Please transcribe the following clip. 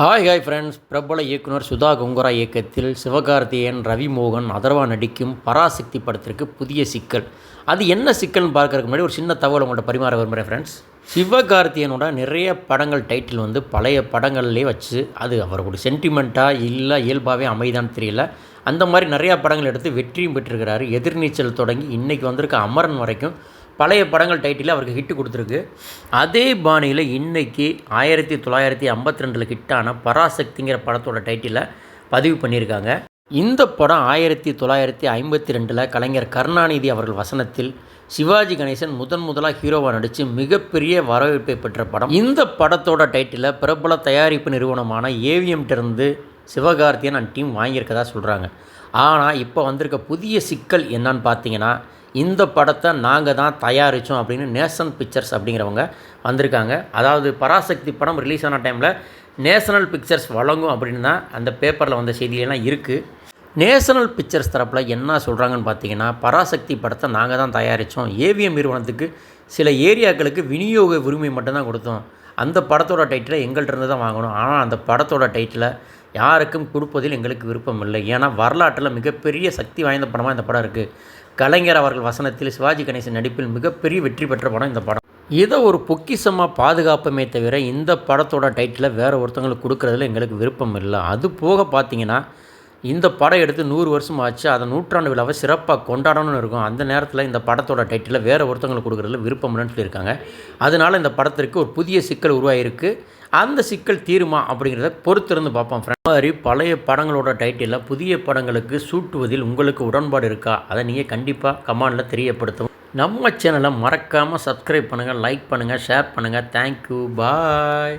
Hi hi friends பிரபல இயக்குனர் சுதா கொங்கரா இயக்கத்தில் சிவகார்த்தியன் ரவி மோகன் அதர்வா நடிக்கும் பராசக்தி படத்திற்கு புதிய சிக்கல். அது என்ன சிக்கல்னு பார்க்கறதுக்கு முன்னாடி ஒரு சின்ன தகவல் உங்கள்கிட்ட பரிமாற விரும்புகிறேன் ஃப்ரெண்ட்ஸ் சிவகார்த்தியனோட நிறைய படங்கள் டைட்டில் வந்து பழைய படங்கள்லேயே வச்சு அது அவரோட சென்டிமெண்ட்டாக இல்லை இயல்பாகவே அமைதான்னு தெரியல. அந்த மாதிரி நிறையா படங்கள் எடுத்து வெற்றியும் பெற்றிருக்கிறாரு. எதிர்நீச்சல் தொடங்கி இன்றைக்கி வந்திருக்க அமரன் வரைக்கும் பழைய படங்கள் டைட்டில் அவருக்கு ஹிட்டு கொடுத்துருக்கு. அதே பாணியில் இன்றைக்கி ஆயிரத்தி தொள்ளாயிரத்தி ஐம்பத்தி ரெண்டில் ஹிட்டான பராசக்திங்கிற படத்தோட டைட்டிலை பதிவு பண்ணியிருக்காங்க. இந்த படம் ஆயிரத்தி தொள்ளாயிரத்தி ஐம்பத்தி ரெண்டில் கலைஞர் கருணாநிதி அவர்கள் வசனத்தில் சிவாஜி கணேசன் முதன் முதலாக ஹீரோவாக நடித்து மிகப்பெரிய வரவேற்பை பெற்ற படம். இந்த படத்தோட டைட்டிலை பிரபல தயாரிப்பு நிறுவனமான ஏவிஎம்டிருந்து சிவகார்த்தியன் அண்ட் டீம் வாங்கியிருக்கதா சொல்கிறாங்க ஆனால் இப்போ வந்திருக்க புதிய சிக்கல் என்னன்னு பார்த்தீங்கன்னா இந்த படத்தை நாங்கள் தான் தயாரித்தோம் அப்படின்னு நேஷனல் பிக்சர்ஸ் அப்படிங்கிறவங்க வந்திருக்காங்க. அதாவது பராசக்தி படம் ரிலீஸ் ஆன டைமில் நேஷனல் பிக்சர்ஸ் வழங்கும் அப்படின்னு தான் அந்த பேப்பரில் வந்த செய்தியெல்லாம் இருக்குது நேஷனல் பிக்சர்ஸ் தரப்பில் என்ன சொல்கிறாங்கன்னு பார்த்தீங்கன்னா பராசக்தி படத்தை நாங்கள் தான் தயாரித்தோம் ஏவிஎம் நிறுவனத்துக்கு சில ஏரியாக்களுக்கு விநியோக உரிமை மட்டும்தான் கொடுத்தோம். அந்த படத்தோட டைட்டிலை எங்கள்கிட்ட இருந்து தான் வாங்கணும். ஆனால் அந்த படத்தோட டைட்டிலை யாருக்கும் கொடுப்பதில் எங்களுக்கு விருப்பம் இல்லை. ஏன்னா வரலாற்றில் மிகப்பெரிய சக்தி வாய்ந்த படமாக இந்த படம் இருக்குது கலைஞர் அவர்கள் வசனத்தில் சிவாஜி கணேசன் நடிப்பில் மிகப்பெரிய வெற்றி பெற்ற படம் இந்த படம். இதை ஒரு பொக்கிஷமாக பாதுகாப்பமே தவிர இந்த படத்தோட டைட்டிலை வேறு ஒருத்தவங்களுக்கு கொடுக்குறதுல எங்களுக்கு விருப்பம் இல்லை. அது போக பார்த்தீங்கன்னா இந்த படம் எடுத்து நூறு வருஷம் ஆச்சு. அதை நூற்றாண்டு விழாவை சிறப்பாக கொண்டாடணும்னு இருக்கும். அந்த நேரத்தில் இந்த படத்தோட டைட்டிலை வேறு ஒருத்தவங்களுக்கு கொடுக்குறதுல விருப்பம் சொல்லியிருக்காங்க. அதனால் இந்த படத்திற்கு ஒரு புதிய சிக்கல் உருவாகிருக்கு அந்த சிக்கல் தீருமா அப்படிங்கிறத பொறுத்திருந்து பார்ப்போம் ஃப்ரெண்ட் மாதிரி பழைய படங்களோட டைட்டிலில் புதிய படங்களுக்கு சூட்டுவதில் உங்களுக்கு உடன்பாடு இருக்கா? அதை நீங்கள் கண்டிப்பாக கமெண்டில் தெரியப்படுத்தும் நம்ம சேனலை மறக்காமல் சப்ஸ்கிரைப் பண்ணுங்கள் லைக் பண்ணுங்கள் ஷேர் பண்ணுங்கள் தேங்க்யூ பாய்